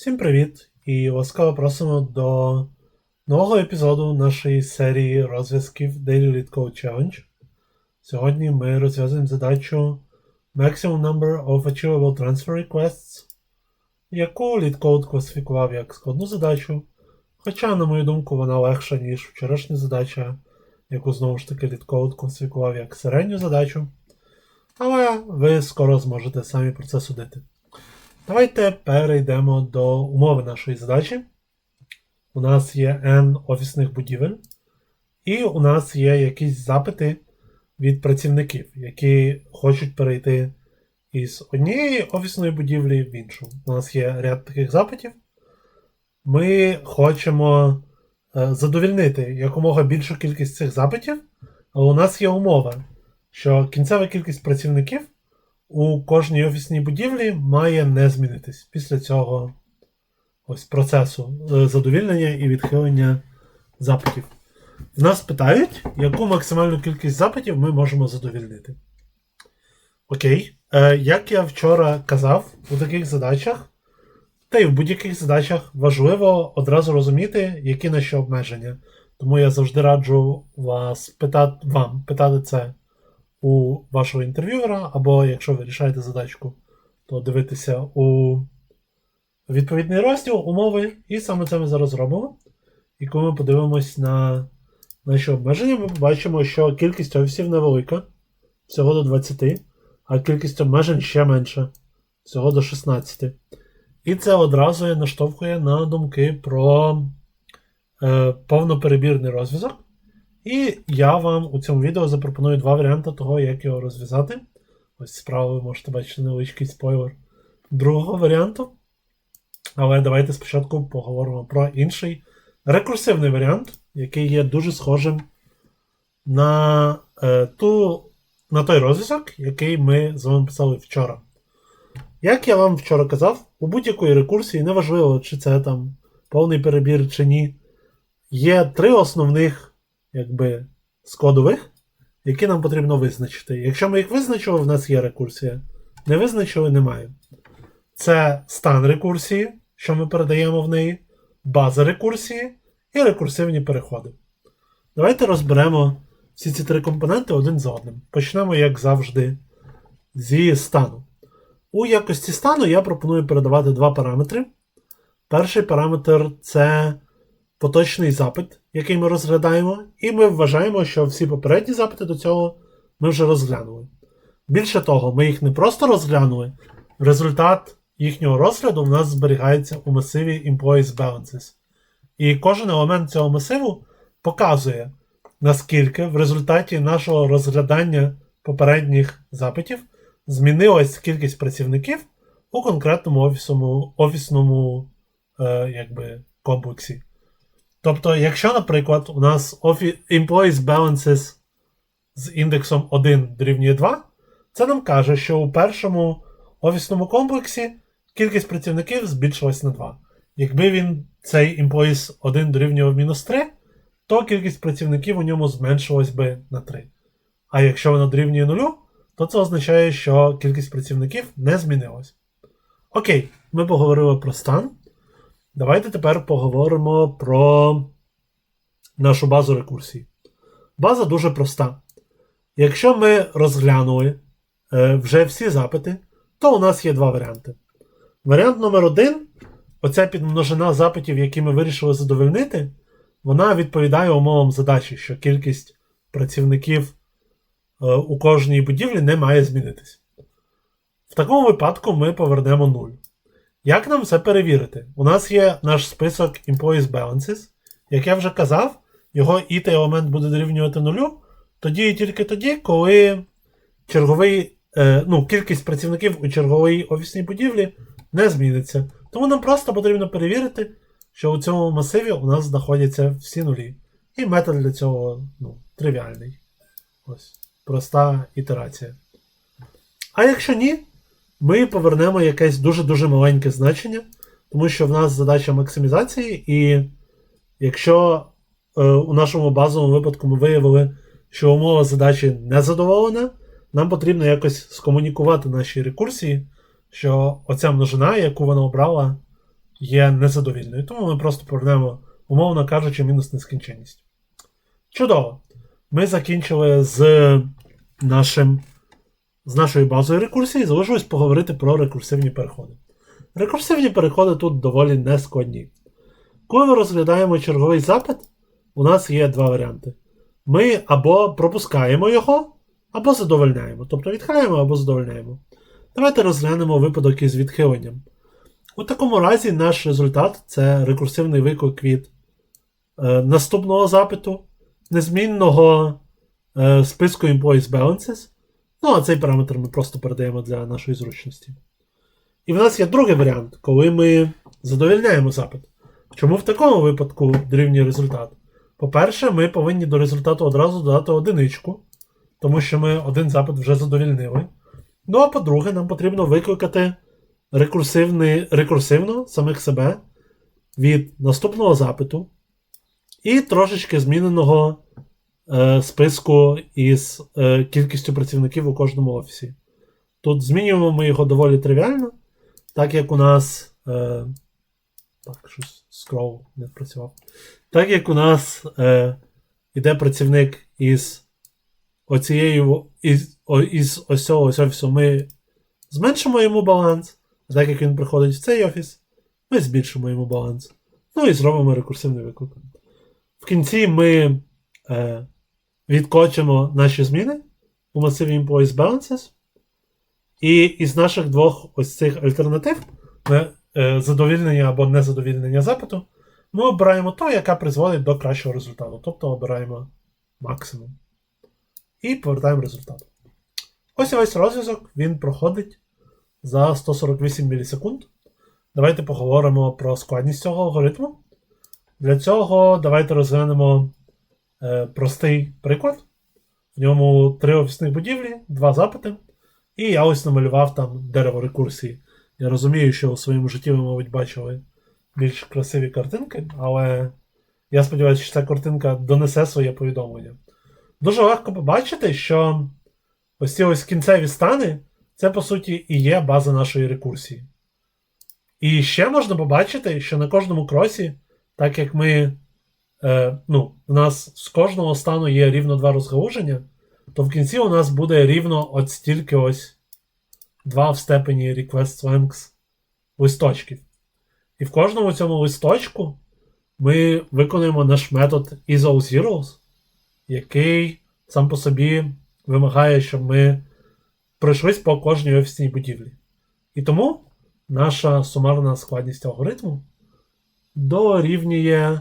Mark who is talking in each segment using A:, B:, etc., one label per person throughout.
A: Всім привіт і ласкаво просимо до нового епізоду нашої серії розв'язків Daily Lead Code Challenge. Сьогодні ми розв'язуємо задачу Maximum Number of Achievable Transfer Requests, яку LeetCode класифікував як складну задачу. Хоча, на мою думку, вона легша, ніж вчорашня задача, яку знову ж таки LeetCode класифікував як середню задачу. Але ви скоро зможете самі про це судити. Давайте перейдемо до умови нашої задачі. У нас є N офісних будівель, і у нас є якісь запити від працівників, які хочуть перейти із однієї офісної будівлі в іншу. У нас є ряд таких запитів. Ми хочемо е, задовільнити якомога більшу кількість цих запитів, але у нас є умова, що кінцева кількість працівників у кожній офісній будівлі має не змінитись після цього ось процесу е, задовільнення і відхилення запитів. В нас питають, яку максимальну кількість запитів ми можемо задовільнити. Окей. Е, Як я вчора казав, у таких задачах, та й в будь-яких задачах важливо одразу розуміти, які наші обмеження. Тому я завжди раджу вас питати, вам питати це у вашого інтерв'юера, або якщо ви рішаєте задачку, то дивитися у відповідний розділ умови, і саме це ми зараз робимо. І коли ми подивимось на наші обмеження, ми побачимо, що кількість офісів невелика, всього до 20, а кількість обмежень ще менша, всього до 16. І це одразу наштовхує на думки про е, повноперебірний розв'язок. І я вам у цьому відео запропоную два варіанти того, як його розв'язати. Ось справа ви можете бачити невеличкий спойлер другого варіанту. Але давайте спочатку поговоримо про інший рекурсивний варіант, який є дуже схожим на, е, ту, на той розв'язок, який ми з вами писали вчора. Як я вам вчора казав, у будь-якої рекурсії, неважливо, чи це там повний перебір чи ні, є три основних якби, складових, які нам потрібно визначити. Якщо ми їх визначили, в нас є рекурсія. Не визначили, немає. Це стан рекурсії, що ми передаємо в неї, база рекурсії і рекурсивні переходи. Давайте розберемо всі ці три компоненти один за одним. Почнемо, як завжди, зі стану. У якості стану я пропоную передавати два параметри. Перший параметр це поточний запит, який ми розглядаємо, і ми вважаємо, що всі попередні запити до цього ми вже розглянули. Більше того, ми їх не просто розглянули, результат їхнього розгляду в нас зберігається у масиві Employees Balances. І кожен елемент цього масиву показує, наскільки в результаті нашого розглядання попередніх запитів змінилась кількість працівників у конкретному офісному, офісному е, якби, комплексі. Тобто, якщо, наприклад, у нас Employees Balances з індексом 1 дорівнює 2, це нам каже, що у першому офісному комплексі кількість працівників збільшилась на 2. Якби він цей Employees 1 дорівнював мінус 3, то кількість працівників у ньому зменшилась би на 3. А якщо вона дорівнює 0, то це означає, що кількість працівників не змінилась. Окей, ми поговорили про стан. Давайте тепер поговоримо про нашу базу рекурсій. База дуже проста. Якщо ми розглянули е, вже всі запити, то у нас є два варіанти. Варіант номер один оця підмножина запитів, які ми вирішили задовольнити, вона відповідає умовам задачі, що кількість працівників е, у кожній будівлі не має змінитись. В такому випадку ми повернемо 0. Як нам це перевірити? У нас є наш список Employees Balances. Як я вже казав, його it елемент буде дорівнювати нулю, тоді і тільки тоді, коли черговий, е, ну, кількість працівників у черговій офісній будівлі не зміниться. Тому нам просто потрібно перевірити, що у цьому масиві у нас знаходяться всі нулі. І метод для цього ну, тривіальний. Ось, проста ітерація. А якщо ні, ми повернемо якесь дуже-дуже маленьке значення, тому що в нас задача максимізації, і якщо е, у нашому базовому випадку ми виявили, що умова задачі не задоволена, нам потрібно якось скомунікувати наші рекурсії, що оця множина, яку вона обрала, є незадовільною. Тому ми просто повернемо, умовно кажучи, мінус нескінченність. Чудово! Ми закінчили з нашим, з нашою базою рекурсії, залишилось поговорити про рекурсивні переходи. Рекурсивні переходи тут доволі нескладні. Коли ми розглядаємо черговий запит, у нас є два варіанти. Ми або пропускаємо його, або задовольняємо. Тобто відхиляємо або задовольняємо. Давайте розглянемо випадок із відхиленням. У такому разі наш результат це рекурсивний виклик від е, наступного запиту, незмінного е, списку Employees Balances. Ну, а цей параметр ми просто передаємо для нашої зручності. І в нас є другий варіант, коли ми задовільняємо запит. Чому в такому випадку дорівнює результат? По-перше, ми повинні до результату одразу додати одиничку, тому що ми один запит вже задовільнили. Ну а по-друге, нам потрібно викликати рекурсивно самих себе від наступного запиту і трошечки зміненого списку із е, кількістю працівників у кожному офісі. Тут змінюємо ми його доволі тривіально, так як у нас. Е, так, щось скрол не працював. Так як у нас е, іде працівник із оцією із, о, із ось цього ось офісу, ми зменшимо йому баланс. А так як він приходить в цей офіс, ми збільшимо йому баланс. Ну і зробимо рекурсивний виклик. В кінці ми е, відкочимо наші зміни у масиві Employees Balances. І із наших двох ось цих альтернатив е, задовільнення або незадовільнення запиту, ми обираємо ту, яка призводить до кращого результату. Тобто обираємо максимум. І повертаємо результат. Ось і ось розв'язок він проходить за 148 мілісекунд. Давайте поговоримо про складність цього алгоритму. Для цього давайте розглянемо простий приклад. В ньому три офісних будівлі, два запити. І я ось намалював там дерево рекурсії. Я розумію, що у своєму житті ви, мабуть, бачили більш красиві картинки, але я сподіваюся, що ця картинка донесе своє повідомлення. Дуже легко побачити, що ось ці ось кінцеві стани це, по суті, і є база нашої рекурсії. І ще можна побачити, що на кожному кросі, так як ми. Е, ну, У нас з кожного стану є рівно два розгалуження, то в кінці у нас буде рівно от стільки ось два в степені request length листочків. І в кожному цьому листочку ми виконуємо наш метод isOZeros, який сам по собі вимагає, щоб ми пройшлись по кожній офісній будівлі. І тому наша сумарна складність алгоритму дорівнює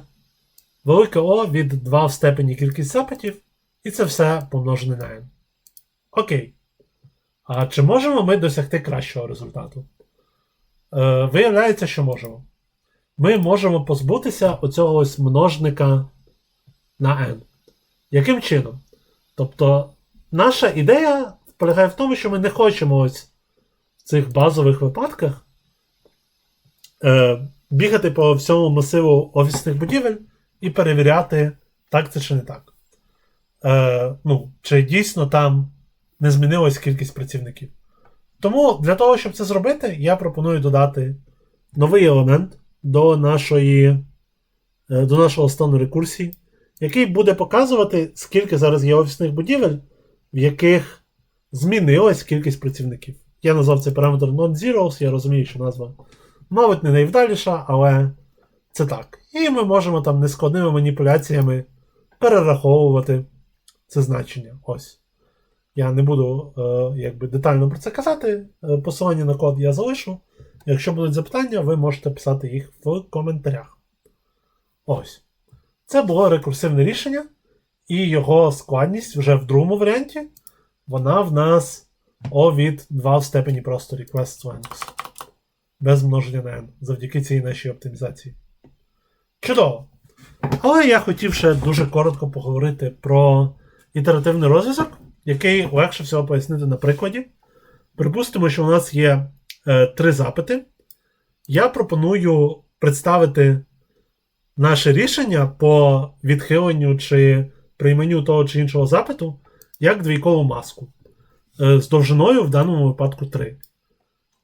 A: велике О від 2 в степені кількість запитів, і це все помножене на n. Окей. А чи можемо ми досягти кращого результату? Е, Виявляється, що можемо. Ми можемо позбутися оцього ось множника на n. Яким чином? Тобто, наша ідея полягає в тому, що ми не хочемо ось в цих базових випадках е, бігати по всьому масиву офісних будівель і перевіряти, так це чи не так. Е, ну, Чи дійсно там не змінилась кількість працівників. Тому для того, щоб це зробити, я пропоную додати новий елемент до нашої, е, до нашого стану рекурсії, який буде показувати, скільки зараз є офісних будівель, в яких змінилась кількість працівників. Я назвав цей параметр non-zeros, я розумію, що назва, мабуть, не найвдаліша, але це так. І ми можемо там нескладними маніпуляціями перераховувати це значення. Ось. Я не буду е, якби детально про це казати. Е, посилання на код я залишу. Якщо будуть запитання, ви можете писати їх в коментарях. Ось. Це було рекурсивне рішення, і його складність вже в другому варіанті. Вона в нас O від 2 в степені просто request length. Без множення на n. Завдяки цій нашій оптимізації. Чудово! Але я хотів ще дуже коротко поговорити про ітеративний розв'язок, який легше всього пояснити на прикладі. Припустимо, що у нас є е, три запити. Я пропоную представити наше рішення по відхиленню чи прийменню того чи іншого запиту як двійкову маску е, з довжиною в даному випадку 3.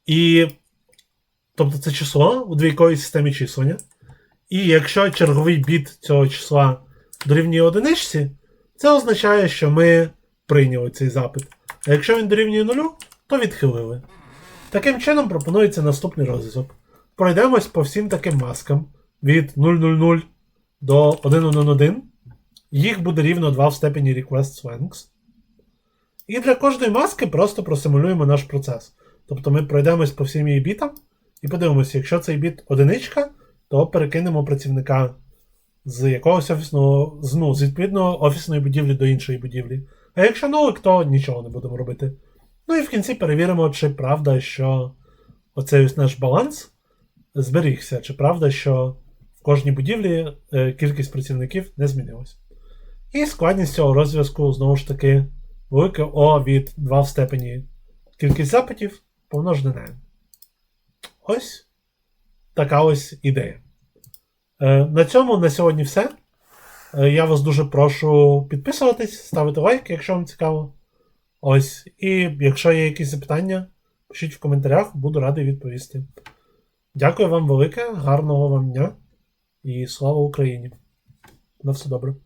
A: І тобто це число у двійковій системі числення. І якщо черговий біт цього числа дорівнює одиничці, це означає, що ми прийняли цей запит. А якщо він дорівнює нулю, то відхилили. Таким чином пропонується наступний розв'язок. Пройдемось по всім таким маскам від 000 до 111. Їх буде рівно 2 в степені request length. І для кожної маски просто просимулюємо наш процес. Тобто ми пройдемось по всім її бітам і подивимося, якщо цей біт одиничка, то перекинемо працівника з якогось офісного, з, ну, з відповідно офісної будівлі до іншої будівлі. А якщо нулик, то нічого не будемо робити. Ну і в кінці перевіримо, чи правда, що оцей ось наш баланс зберігся, чи правда, що в кожній будівлі е, кількість працівників не змінилась. І складність цього розв'язку знову ж таки велике О від 2 в степені кількість запитів помножене. Ось така ось ідея. Е, на цьому на сьогодні все. Е, я вас дуже прошу підписуватись, ставити лайк, якщо вам цікаво. Ось. І якщо є якісь запитання, пишіть в коментарях, буду радий відповісти. Дякую вам велике, гарного вам дня і слава Україні! На все добре.